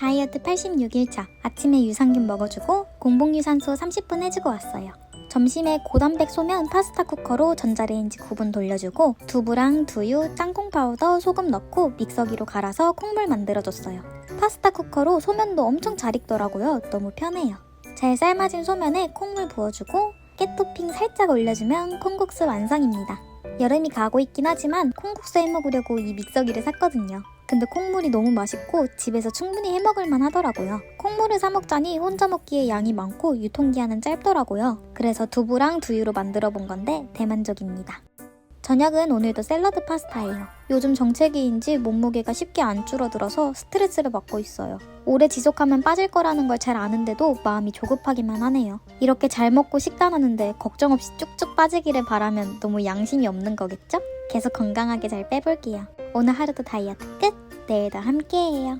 다이어트 86일차. 아침에 유산균 먹어주고 공복유산소 30분 해주고 왔어요. 점심에 고단백 소면 파스타 쿠커로 전자레인지 9분 돌려주고 두부랑 두유, 땅콩 파우더, 소금 넣고 믹서기로 갈아서 콩물 만들어줬어요. 파스타 쿠커로 소면도 엄청 잘 익더라고요. 너무 편해요. 잘 삶아진 소면에 콩물 부어주고 깨 토핑 살짝 올려주면 콩국수 완성입니다. 여름이 가고 있긴 하지만 콩국수 해먹으려고 이 믹서기를 샀거든요. 근데 콩물이 너무 맛있고 집에서 충분히 해먹을만 하더라고요. 콩물을 사 먹자니 혼자 먹기에 양이 많고 유통기한은 짧더라고요. 그래서 두부랑 두유로 만들어 본 건데 대만족입니다. 저녁은 오늘도 샐러드 파스타예요. 요즘 정체기인지 몸무게가 쉽게 안 줄어들어서 스트레스를 받고 있어요. 오래 지속하면 빠질 거라는 걸 잘 아는데도 마음이 조급하기만 하네요. 이렇게 잘 먹고 식단하는데 걱정 없이 쭉쭉 빠지기를 바라면 너무 양심이 없는 거겠죠? 계속 건강하게 잘 빼볼게요. 오늘 하루도 다이어트 끝! 내일도 함께해요.